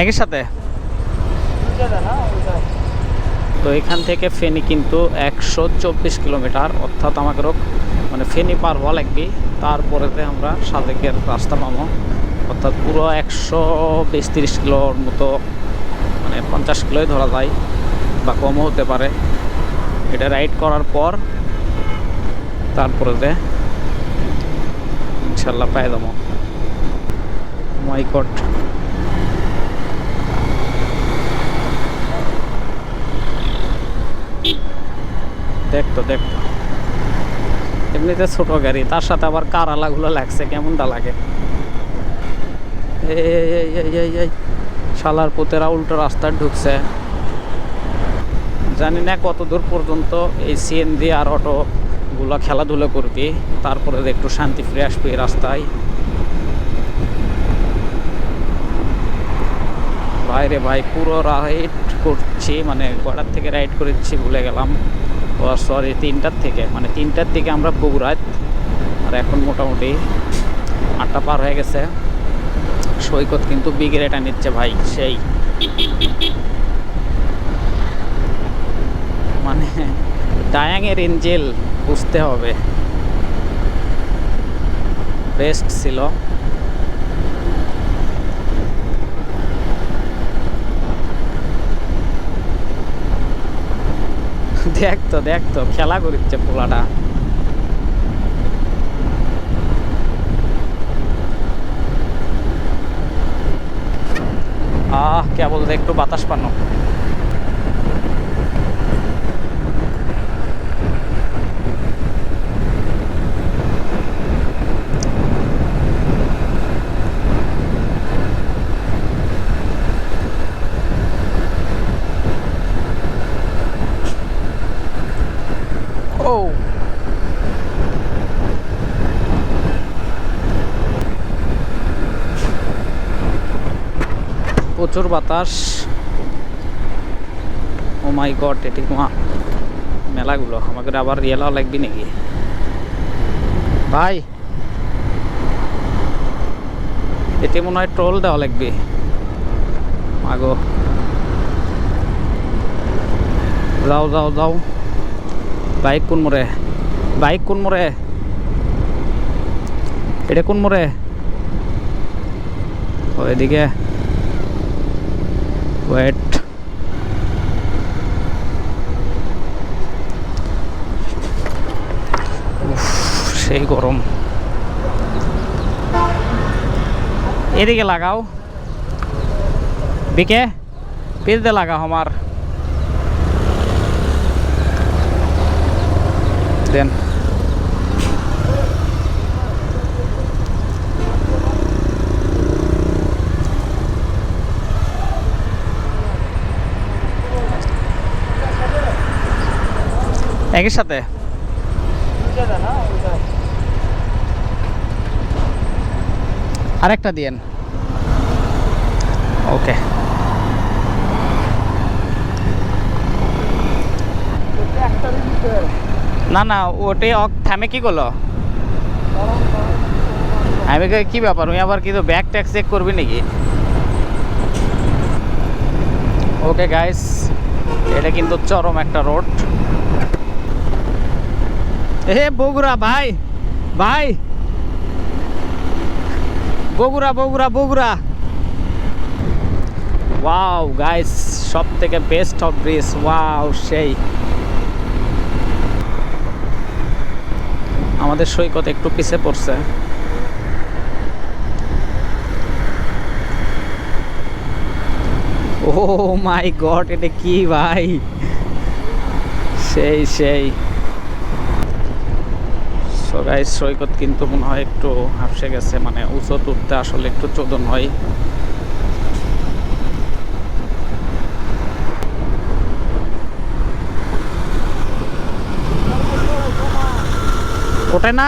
একই সাথে? তো এখান থেকে ফেনি কিন্তু একশো চব্বিশ কিলোমিটার, অর্থাৎ আমাকে রোগ মানে ফেনি পার হওয়া লাগবে। তারপরেতে আমরা সাদেকের রাস্তা পাবো অর্থাৎ পুরো একশো বিশ তিরিশ কিলোর মতো মানে পঞ্চাশ কিলোই ধরা যায়, বা কমও হতে পারে। এটা রাইড করার পর তারপরেতে ইনশাল্লাহ পাই যাব মাইকট দেখতো দেখতো। এমনিতে ছোট গাড়ি, তার সাথে আবার কারালাগুলো লাগছে, কেমনটা লাগে? এই শালার পুতেরা উল্টো রাস্তায় ঢুকছে। জানি না কত দূর পর্যন্ত এই সিএনজি আর অটোগুলো খেলাধুলো করবি, তারপরে একটু শান্তি ফিরে আসবি রাস্তায়। বাইরে ভাই, পুরো রাইড করছি মানে গড়ার থেকে রাইড করেছি, ভুলে গেলাম। সরি তিনটার থেকে মানে তিনটার দিকে আমরা বগুড়ায়, আর এখন মোটামুটি আটটা পার হয়ে গেছে। সৈকত কিন্তু বিগের এটা নিচ্ছে ভাই, সেই। মানে ডায়াংয়ের ইঞ্জেল বুঝতে হবে। বেস্ট ছিল। দেখতো দেখতো খেলা করিচ্ছে পোলাটা। আহ কেবল একটু বাতাস পানো ও প্রচুর বাতাস। ও মাই গড এটি মেলাগুলো আমাকে আবার রিয়েলাও লাগবে নাকি? ভাই, এতে মনে হয় ট্রোল দেওয়া লাগবে। আগো যাও যাও যাও। বাইক কোন মোড়ে? বাইক কোন মোড়ে? এটা কোন মোড়ে? ও, এদিকে। ওয়েট। সেই গরম। এদিকে লাগাও। বিকে দিয়ে লাগাও আমার। দেন। একই সাথে? আরেকটা দিয়েন। ওকে। না না, ওটে অক- থামে কি করল? আমি কি ব্যাপার? ওই আবার কি তো ব্যাগ ট্যাগ চেক করবি নাকি? ওকে গাইস এটা কিন্তু চরম একটা রোড। এ বগুড়া, ভাই ভাই। বগুড়া বগুড়া বগুড়া। ওয়াও গাইস সব থেকে বেস্ট অফ ব্রিজ ওয়াও সেই। আমাদের সৈকত একটু পিছে পড়ছে। ও মাই গড এটা কি ভাই? সেই সেই। সো গাইস সৈকত কিন্তু মনে হয় একটু হাফসে গেছে মানে উঁচু উঠতে আসলে একটু চোদন হয়। ওঠে না?